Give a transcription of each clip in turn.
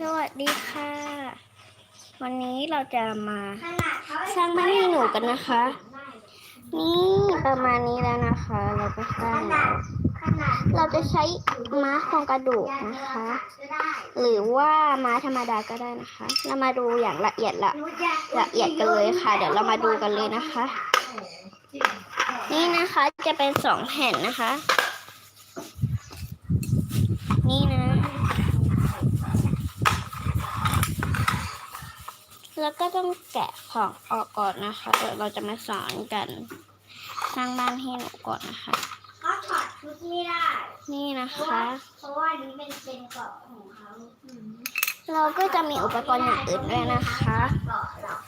สวัสดีค่ะ วันนี้เราจะมาสร้างบ้านให้หนูกันนะคะ นี่ประมาณนี้แล้วนะคะ เราก็สร้างแล้วเราจะใช้ม้าโครงกระดูกนะคะ หรือว่าม้าธรรมดาก็ได้นะคะ เรามาดูอย่างละเอียดละละเอียดกันเลยค่ะ เดี๋ยวเรามาดูกันเลยนะคะ นี่นะคะจะเป็นสองแผ่นนะคะ นี่นะ แล้วก็ต้องแกะของออกก่อนนะคะเดี๋ยวเราจะมาสอนกันสร้างบ้านให้หนูก่อนนะคะเขาถอดชุดไม่ได้นี่นะเพราะคะว่าเพราะว่าอันนี้เป็นเป็นเกาะของเขาอืมเราก็จะมีอุปกรณ์อย่างอื่นด้วยนะคะ เกาะหรอก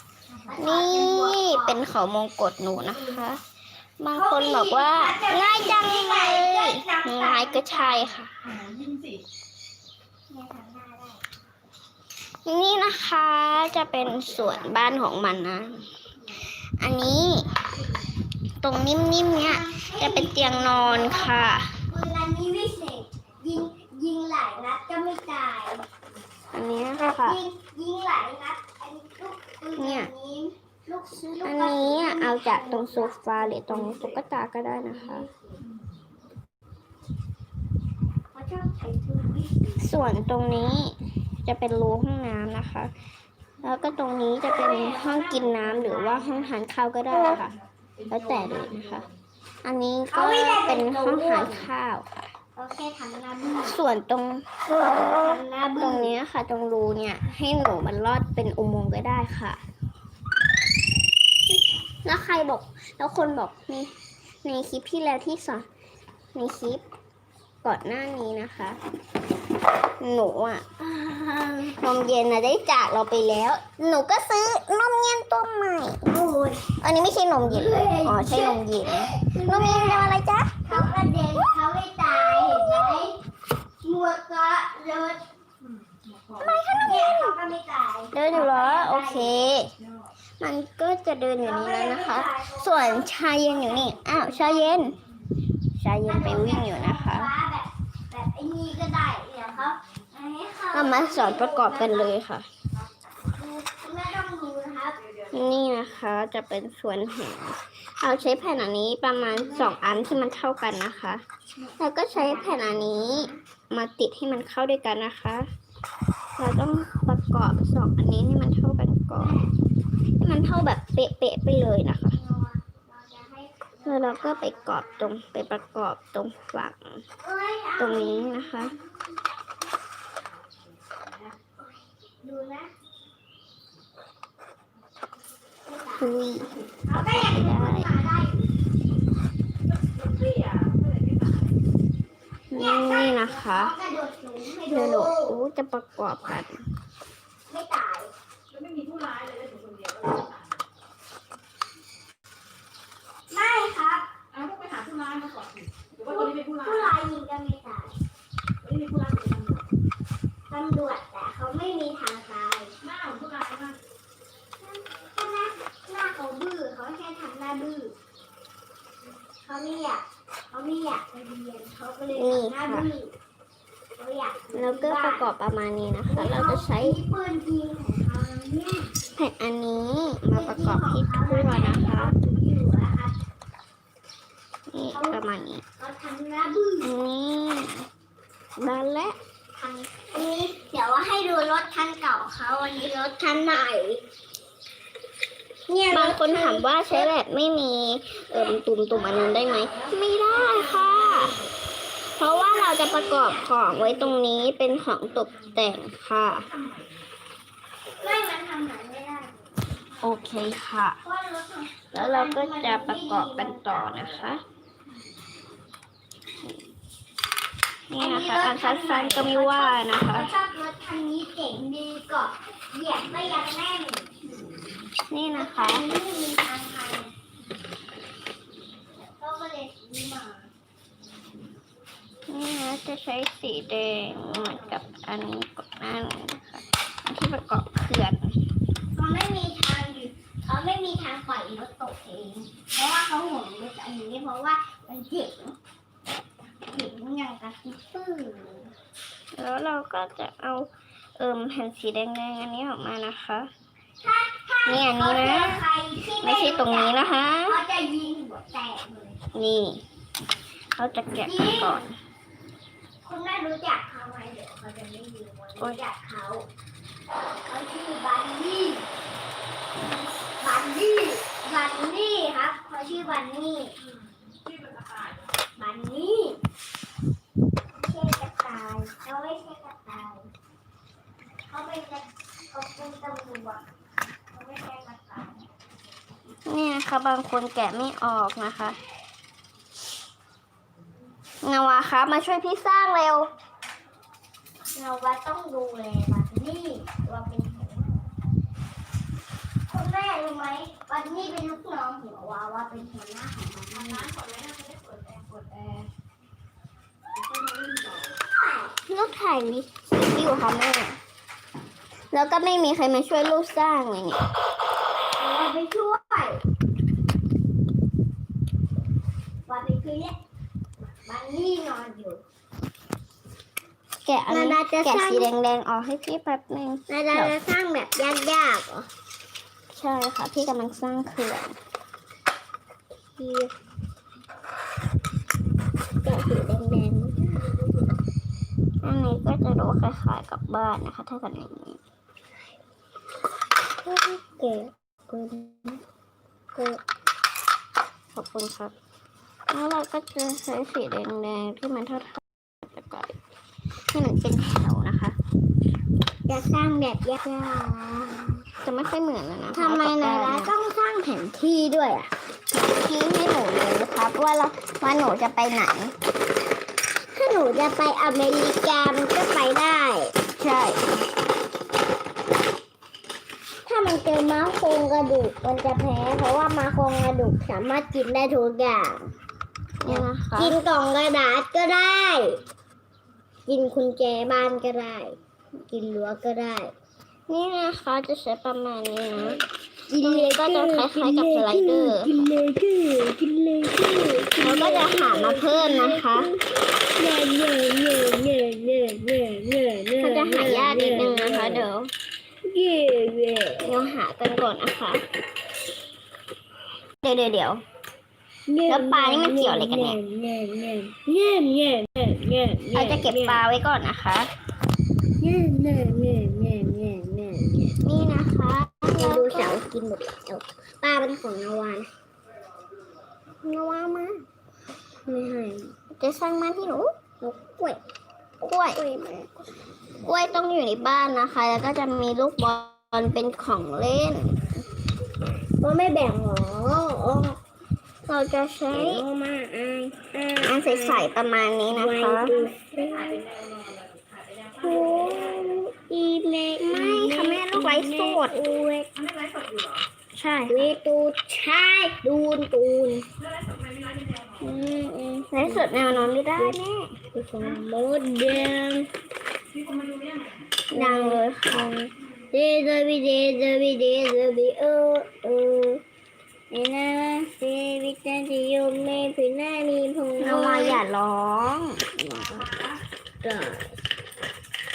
นี่เป็นเขามงกฎหนูนะคะ บางคนบอกว่า ง่ายจังเลยง่ายก็ใช่ค่ะเนี่ยทำหน้าได้ นี่นะคะจะเป็นส่วนบ้านของมันนะ อันนี้ ตรงนิ่มๆเนี่ยจะเป็นเตียงนอนค่ะปืนอันนี้วิเศษยิงยิงหลายนัดก็ไม่ตาย อันนี้ค่ะยิงยิงหลายนัดอันนี้ลูกปืนเนี่ยอันนี้ลูกลูกอันนี้อะเอาจากตรงโซฟาหรือตรงตุ๊กตาก็ได้นะคะเขาชอบใช้ปืนวิเศษส่วนตรงนี้ จะเป็นรูห้องน้ำนะคะ แล้วก็ตรงนี้จะเป็นห้องกินน้ำหรือว่าห้องทานข้าวก็ได้ค่ะ แล้วแต่เลยนะคะ อันนี้ก็เป็นห้องทานข้าวค่ะส่วนตรงตรงนี้ค่ะ ตรงรูเนี่ย ให้หนูมันลอดเป็นอุโมงค์ก็ได้ค่ะ แล้วใครบอก แล้วคนบอกในในคลิปที่แล้วที่สอนในคลิปก่อนหน้านี้นะคะ หนูอะ นมเย็นนะได้จากเราไปแล้ว หนูก็ซื้อนมเย็นตัวใหม่ โอ้ยอันนี้ไม่ใช่นมเย็นเลยอ๋อใช่นมเย็นนมเย็นทำอะไรจ๊ะเขากระเด็นเขาไม่ตายเห็นไหมหมวกก็เดินอะไรคะเนี่ยเขาก็ไม่ตายเดินอยู่เหรอโอเค มันก็จะเดินอยู่นี้แล้วนะคะ ส่วนชาเย็นอยู่นี่อ้าวชาเย็น ชาเย็นไปวิ่งอยู่นะคะฟ้าแบบแบบไอ้นี่ก็ได้เดี๋ยวเขาให้เขาเรามาสอนประกอบกันเลยค่ะ นี่นะคะจะเป็นส่วนแหงเอาใช้แผ่นอันนี้ประมาณสองอันที่มันเท่ากันนะคะ แล้วก็ใช้แผ่นอันนี้มาติดให้มันเข้าด้วยกันนะคะ เราต้องประกอบสองอันนี้ให้มันเท่ากันก่อนให้มันเท่าแบบเป๊ะๆไปเลยนะคะแล้วเราก็ไปกรอบตรงไปประกอบตรงฝั่งตรงนี้นะคะ ดูนะคุยเขาก็ยังขึ้นมาได้อยู่นี่นะคะเขากระโดดสูงให้เดี๋ยวหดูนูอู้จะประกอบกัน ไม่ตายแล้วไม่มีผู้ร้ายเลยอยู่คนเดียว ไม่ครับ เอาพวกไปหาผู้ร้ายมาก่อนสิหรือว่าตัวนี้เป็นผู้ร้าย ผู้ร้ายยิงก็ไม่ตาย ตัวนี้เป็นผู้ร้ายเป็นตำรวจ ตำรวจแต่เขาไม่มีทางตาย หน้าของผู้ร้ายมาก ถ้าหน้าหน้าเขาบื้อเขาแค่ทำหน้าบื้อเขาไม่อยากเขาไม่อยากไปเรียนเขาก็เลยทำหน้าบื้อเขาอยากอยู่ แล้วก็ ที่ ประมาณนี้นะคะ เราจะใช้แผ่นอันนี้มาประกอบที่ทั่วนะคะอยู่นะคะ นี่ประมาณนี้น้าบื้ออันนี้บานและนอันนี้เดี๋ยวว่าให้ดูรถคันเก่าเขาอันนี้รถคันใหม่เนี่ยบางคนถามว่าใช้แบบไม่มีเอ่มตุ่มตุ่มอันนั้นได้ไหม ไม่ได้ค่ะ เพราะว่าเราจะประกอบของไว้ตรงนี้เป็นของตกแต่งค่ะ ไม่มันทำเหมือนไม่ได้โอเคค่ะเพราะรถมันแล้วเราก็จะประกอบกันต่อนะคะ นี่นะคะอันสั้นๆก็ไม่ว่านะคะชอบรถคันนี้เจ๋งดีเกาะเหยียบไม่ยันแน่นนี่นะคะอันนี้ไม่มีทางพังก็เลยซื้อมา นี่นะจะใช้สีแดงเหมือนกับอันนี้ก่อนหน้านี้นะคะอันที่ประกอบเขื่อนเขาไม่มีทางอยู่เขาไม่มีทางปล่อยรถตกเอง เพราะว่าเขาห่วงรถอันนี้เพราะว่ามันเจ๋งเจ๋งอย่างกับซิปเปอร์แล้วเราก็จะเอาเอิ่มแผ่นสีแดงๆอันนี้ออกมานะคะนี่อันนี้นะใครที่ไม่ใช่ตรงนี้นะคะเขาจะยิงหัวแตกเลยนี่เราจะแกะกันก่อนคุณแม่ รู้จักเขาไหมเดี๋ยวเขาจะไม่ยิงคนรู้จักเขาเขาชื่อบันนี่บันนี่บันนี่ครับเขาชื่อบันนี่ที่เป็นตะข่ายบันนี่ไม่ใช่กระต่ายเขาไม่ใช่กระต่ายเขาเป็นกระเขาเป็นตำรวจเขาไม่ใช่กระต่ายนี่นะคะบางคนแกะไม่ออกนะคะ นาวาครับมาช่วยพี่สร้างเร็วเราวาต้องดูแลบันนี่ว่าเป็นหัวคุณแม่รู้ไหมบันนี่เป็นลูกน้องหัววาว่าเป็นหัวหน้าของบันนี่น้ำก่อนไหมนะไม่ได้เปิดแอร์เปิดแอร์ลูกถ่ายวิดีโอค่ะแม่แล้วก็ไม่มีใครมาช่วยลูกสร้างเลยเนี่ยเราไปช่วยว่าไปคือเนี่ย บันนี่นอนอยู่ แกะอันนี้นานาจะแกะสร้าง สีแดงๆออกให้พี่แป๊บนึงนาดาจะสร้างแบบยากๆเหรอใช่ค่ะ พี่กำลังสร้างเขื่อนที่แกะสีแดงอันนี้ก็จะดูคล้ายๆกับบ้านนะคะ ถ้าเกิดอย่างนี้ๆแกะคุณก็ขอบคุณครับ แล้วเราก็จะใช้สีแดงๆที่มันเท่าๆจะก่อนให้มันเป็นแถวนะคะจะสร้างแบบยากจะไม่ค่อยเหมือนแล้วนะๆทำไมนาดาต้องสร้างแผนที่ด้วยอะชี้ให้หนูเลยนะครับว่าเราว่าหนูจะไปไหน ถ้าหนูจะไปอเมริกามันก็ไปได้ ใช่ ถ้ามันเจอม้าโครงกระดูกมันจะแพ้ เพราะว่าม้าโครงกระดูกสามารถกินได้ทุกอย่าง เนี่ยนะคะกินกล่องกระดาษก็ได้ กินกุญแจบ้านก็ได้ กินรั้วก็ได้ นี่นะคะจะใช้ประมาณนี้นะกินเลยก็จะคล้ายๆกับสไลเดอร์กินเลยกินเลยกินเลยกินเลยเราก็จะหามาเพิ่มนะคะเน่เน่เน่เน่เน่เน่เน่เน่ก็จะหายากนิดนึงนะคะเดี๋ยวเย่เย่เดี๋ยวหากันก่อนนะคะ เดี๋ยวเดี๋ยวเดี๋ยว แล้วปลานี่มันเกี่ยวอะไรกันเนี่ยเน่เน่เน่เน่เน่เน่เราจะเก็บปลาไว้ก่อนนะคะเน่เน่เน่เน่เน่เน่นี่นะคะเราดูเสากินหมดแล้วปลาเป็นของนาวานนวามาไม่ให้จะสร้างบ้านที่หนูนกกล้วยกล้วยกล้วยมากล้วยต้องอยู่ในบ้านนะคะ แล้วก็จะมีลูกบอลเป็นของเล่นก็ไม่แบ่งหรออ๋อ เราจะใช้อันใสๆประมาณนี้นะคะโอ้อีเล็ไม่ค่ะแม่ลูกไลฟ์สดใช่เวตูใช่ดูนตูนไลฟ์สดแนวนอนไม่ได้แม่โมเดลดังเลยค่ะเดบิเดบิเดบิเออเออ เอนะเซวิจันติโยมเมพินามีพงนวาอย่าร้องก็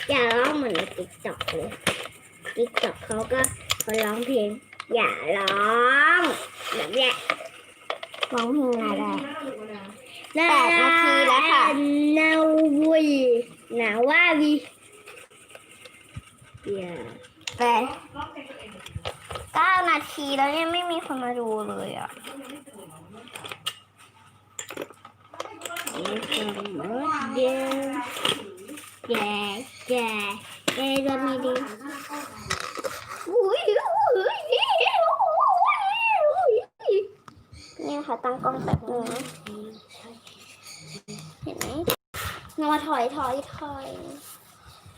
อย่าร้องเหมือนในติ๊กต็อกเลยติ๊กต็อกเขาก็เขาร้องเพลงอย่าร้องแบบเนี้ยร้องเพลงอะไรได้แล้วเราอยู่กันแล้วแปดนาทีแล้วค่ะนาวุยนาว่าวีอย่าแต่ร้องเพลงตัวเอง เก้า นาทีแล้วยังไม่มีคนมาดูเลยอะเอ็มมดเดลแย่แย่แย่จะมีดีอุ้ยเนี่ยค่ะตั้งกล้องแบบนึงนะเห็นไหมนวาถอยถอยถอย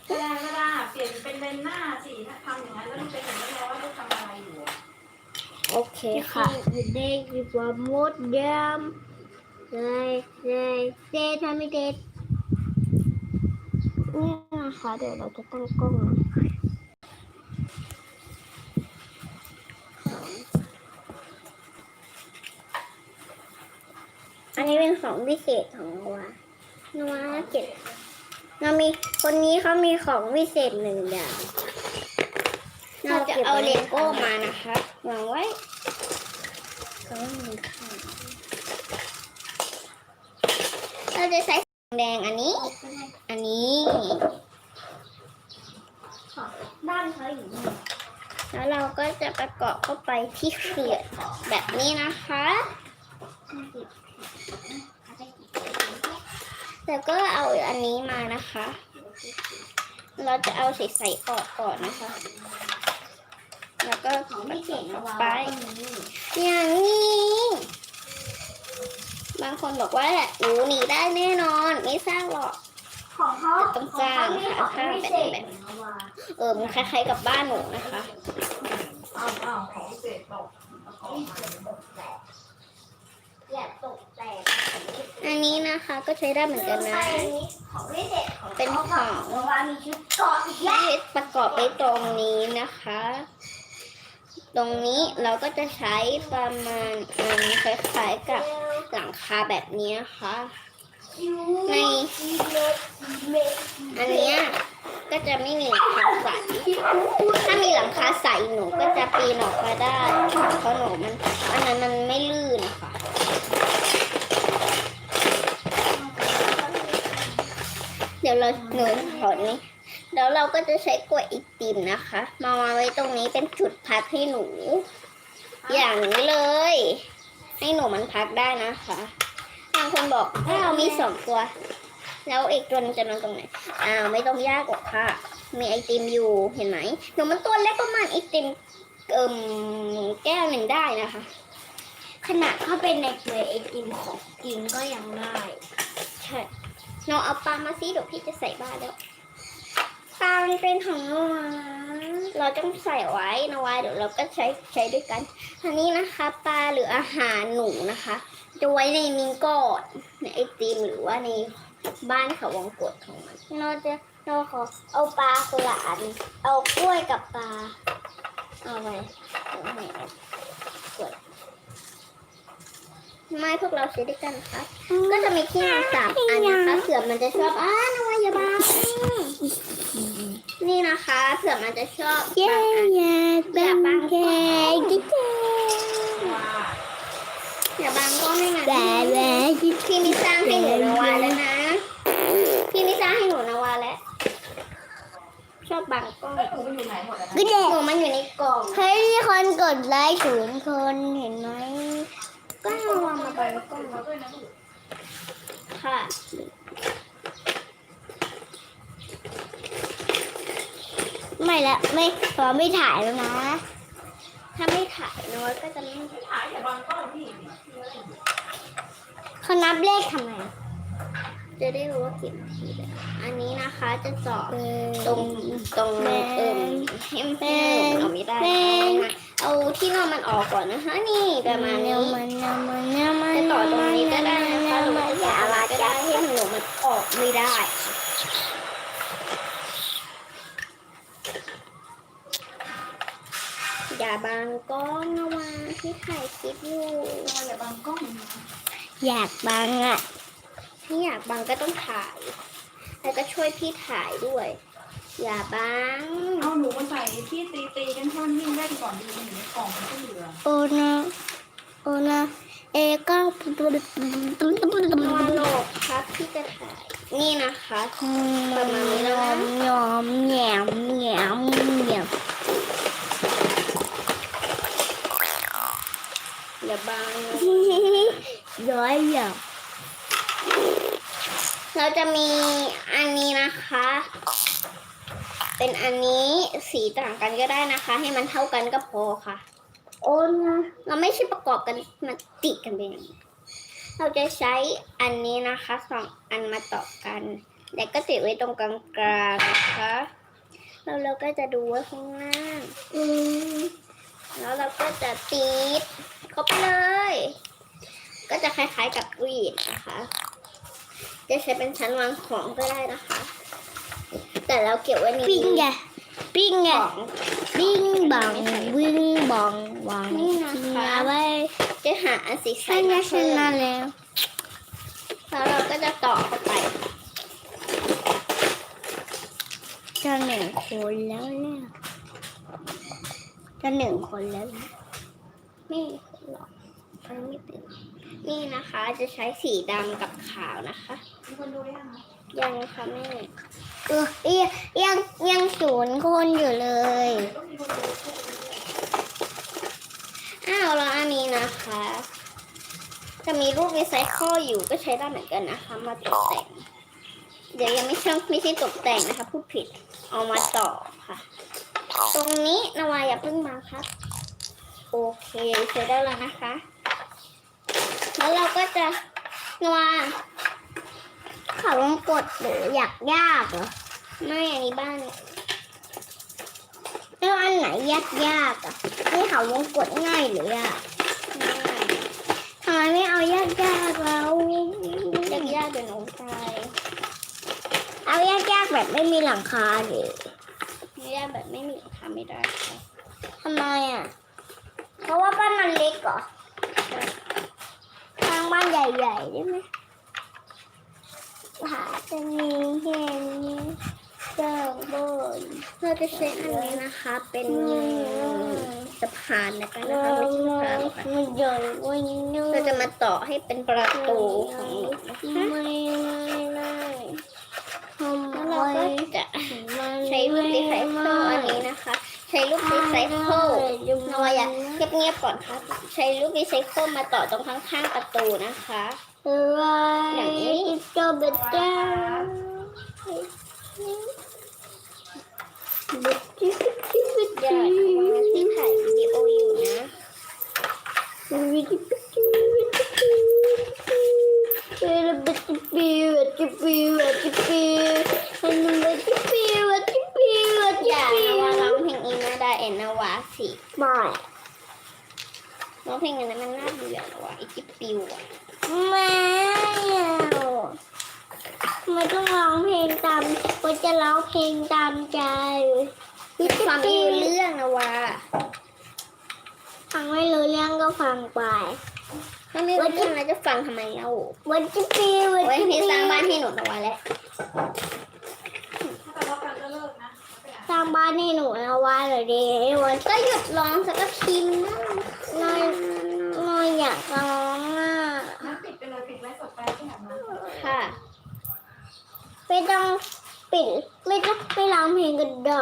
เวลาเวลาเปลี่ยนเป็นเลนหน้าสิถ้าทำอย่างนั้นแล้วมันจะเห็นได้เลยว่าลูกทำอะไรอยู่ โอเคค่ะเด็กดีกว่ามดเดิมเลยเลยเจทำไม่เด็ดนี่นะคะเดี๋ยวเราจะตั้งกล้องนะอันนี้เป็นของพิเศษของนวานวาเก็บเรามีคนนี้เขามีของวิเศษหนึ่งอย่าง เราจะเอาเลโก้มานะคะวางไว้เราจะใช้สีแดงอันนี้ อันนี้บ้านเขาอยู่นี่แล้วเราก็จะประกอบเข้าไปที่เขื่อนแบบนี้นะคะแล้วก็เอาอันนี้มานะคะ เราจะเอาใส่ๆออกก่อนนะคะ แล้วก็ของไม่เก่อบงเข้าไปอย่างนี้ บางคนบอกว่าแหละหนูหนีได้แน่นอน ไม่สร้างหรอกของเขาต้องสร้างค่ะไม่แบบนี้กแบบเออมันคล้ายๆกับบ้านหนูนะคะอ้าวอ้าวของเศษตกอย่าตกแตกอันนี้นะคะก็ใช้ได้เหมือนกันนะเสกของเป็นของพราะว่ามีชุดเกาะอีกแล้วที่ประกอบไปตรงนี้นะคะ ตรงนี้เราก็จะใช้ประมาณอันคล้ายๆกับหลังคาแบบนี้นะคะในอันเนี้ยก็จะไม่มีหลังคาใสถ้ามีหลังคาใสหนูก็จะปีนออกมาได้เพราะหนูมันอันนั้นมันไม่ลื่นค่ะเดี๋ยวเราหนูถอน นี้วเราก็จะใช้กล้วยไอติมนะคะ มาวางไว้ตรงนี้เป็นจุดพักให้หนู อย่างนี้เลย ให้หนูมันพักได้นะคะบางคนบอกถ้าเรามีสองตัว แล้วอีกตัวนึงจะนอนตรงไหนอ้าวไม่ต้องยากหรอกค่ะ มีไอติมอยู่เห็นไหมหนูมันตัวเล็กประมาณไอติมเอิ่มแก้วหนึ่งได้นะคะ ขนาดเข้าเป็นในเกลือไอติมของจริงก็ยังได้ใช่น้องเอาปลามาซิเดี๋ยวพี่จะใส่บ้านแล้ว ปลามันเป็นของหนูเราต้องใส่ไว้นะวายเดี๋ยวเราก็ใช้ใช้ด้วยกันอันนี้นะคะปลาหรืออาหารหนูนะคะ จะไว้ในนี้ก่อนในไอติมหรือว่าในบ้านเขาวงกดของมันเราจะเราขอเอาปลาคนละอันเอากล้วยกับปลาเอาไปเอาให้เอากล้วยไม่พวกเราใช้ด้วยกันนะคะก็จะมีที่นอนสามอันนะคะเผื่อมันจะชอบอ่าวนวายาบา นี่นะคะเผื่อมันจะชอบบางอันอย่าบางก็ว่าอย่าบางก็ไม่งั้นพี่ไม่สร้างให้หนูนาวาแล้วนะพี่ไม่สร้างให้หนูนาวาแล้วชอบบางกล้องแล้วหนูไปอยู่ไหนหมดอะนะก็เด็กหนูมันอยู่ในกล่องเฮ้ยคนกดไลค์ศูนย์คนเห็นไหมก็นาวามาบางกล้องเราด้วยนะลูกค่ะ ไม่ละไม่ขอไม่ถ่ายแล้วนะ ถ้าไม่ถ่ายน้อยก็จะไม่ไม่ถ่ายอย่าบังกล้องพี่เขานับเลขทำไม จะได้รู้ว่ากี่นาทีแล้วอันนี้นะคะจะเจาะตรงตรงเอิ่มให้มันเป็นเอาไม่ได้นะคะเอาที่นอนมันออกก่อนนะคะ นี่ประมาณนี้จะต่อตรงนี้ก็ได้นะคะหรือว่าจะอะไรก็ได้ให้หนูมันออกไม่ได้ อย่าบังกล้องนะวะที่ถ่ายคลิปอยู่อย่าบังกล้องนอยากบังอะพี่อยากบังก็ต้องถ่าย แล้วก็ช่วยพี่ถ่ายด้วย อย่าบังเอาหนูมาใส่ที่ตีตีกันให้มันวิ่งเล่นก่อนดีมันอยู่ในกล่องมันก็เหลือโอนะโอนะเอก็มาโลกครับที่จะถ่าย นี่นะคะประมาณนี้แล้วนะยอมแหนมแหนมแหนม อย่าบังย้อยหยอกเราจะมีอันนี้นะคะ เป็นอันนี้สีต่างกันก็ได้นะคะ ให้มันเท่ากันก็พอค่ะ โอนนะเราไม่ใช่ประกอบกันมาติดกันเป็นอย่างนี้เราจะใช้อันนี้นะคะสองอันมาต่อกัน แล้วก็ติดไว้ตรงกลางๆนะคะแล้วเราก็จะดูไว้ข้างล่าง อืม แล้วเราก็จะติด เข้าไปเลย ก็จะคล้ายๆกับวีดนะคะ จะใช้เป็นชั้นวางของก็ได้นะคะ แต่เราเก็บไว้ในปิ้งไงปิ้งไงของปิ้งบังวิ่งบังวังนี่นะคะเอาไว้จะหาอันสีใสใส่มามาชเพิ่มนะแล้วแล้วเราก็จะต่อเข้าไปจะหนึ่งคนแล้วเนี่ยจะหนึ่งคนแล้วนะไม่มีคน หรอกยังไม่ตื่นนี่นะคะจะใช้สีดำกับขาวนะคะมีคนดูยังคะยังค่ะแม่เออยังยังยังศูนย์คนอยู่เลยต้องมีคนดูอ้าวแล้วอันนี้นะคะ จะมีรูปรีไซเคิลอยู่ก็ใช้ได้เหมือนกันนะคะ มาตกแต่ง เดี๋ยวยังไม่ใช่ไม่ใช่ตกแต่งนะคะพูดผิดเอามาต่อค่ะ ตรงนี้นาวาอย่าเพิ่งมาครับ โอเคใช้ได้แล้วนะคะ แล้วเราก็จะนาวาเขาวงกดหรืออยากยากเหรอไม่อันนี้บ้านแล้วอันไหนยากยากๆอะนี่เขาวงกดง่ายหรือยากง่ายทำไมไม่เอายากยากๆเรายากยากๆเดี๋ยวหนูตายเอายากยากๆแบบไม่มีหลังคาดิยากแบบไม่มีหลังคาไม่ได้ค่ะทำไมอะ เพราะว่าบ้านมันเล็กเหรอทางบ้านใหญ่ๆได้ไหมหาจะมีแค่นี้เจ้าบนเราจะใช้อันนี้นะคะ เป็นสะพานนะคะนะคะไม่ใช่สะพานหรอกค่ะเราจะมาต่อให้เป็นประตูของหนูนะคะแล้วเราก็จะใช้ลูกรีไซเคิลอันนี้นะคะ ใช้ลูกรีไซเคิลนวายา เงียบๆก่อนครับ ใช้ลูกรีไซเคิลมาต่อตรงข้างๆประตูนะคะอย่างนี้ก็เบ็ดเจ้าอย่ามาที่ถ่ายวิดีโออยู่นะวีดีโอย่านะว่าร้องเพลงอีน่าได้เอ็นนาวาสิไม่ ร้องเพลงอันนั้นมันน่าเบื่อนะวะอีจิปปิวอะไม่เอาไม่ต้องร้องเพลงตามก็จะร้องเพลงตามใจฟังไม่รู้เรื่องนะวะฟังไม่รู้เรื่องก็ฟังไปถ้าไม่รู้เรื่องแล้วจะฟังทำไมเล่าวันจิปีวันโอ้ยจิพี่ปีสร้างบ้านให้หนูนะวะแล้ว สร้างบ้านให้หนูนะว่าเลยดีวันก็หยุดร้องสักทีนึงนะน้อยน้อยอยากร้องอะปิดไปเลยปิดไลฟ์สดไปที่ไหามาค่ะไม่ต้องปิดไม่ต้องไม่ร้องเพลงกันได้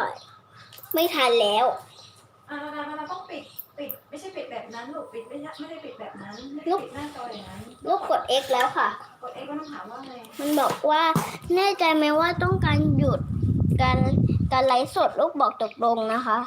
ไม่ทันแล้วอ่านานาต้องปิดปิดไม่ใช่ปิดแบบนั้นลูกปิดไม่ไม่ได้ปิดแบบนั้นไม่ได้ปิดหน้าจออย่างนั้นลูกกด X แล้วค่ะกดเอ็กก็ต้องถามว่าอะไงมันบอกว่าแน่ใจไหมว่าต้องการหยุดการ การไลฟ์สดลูกบอกตกลงนะคะ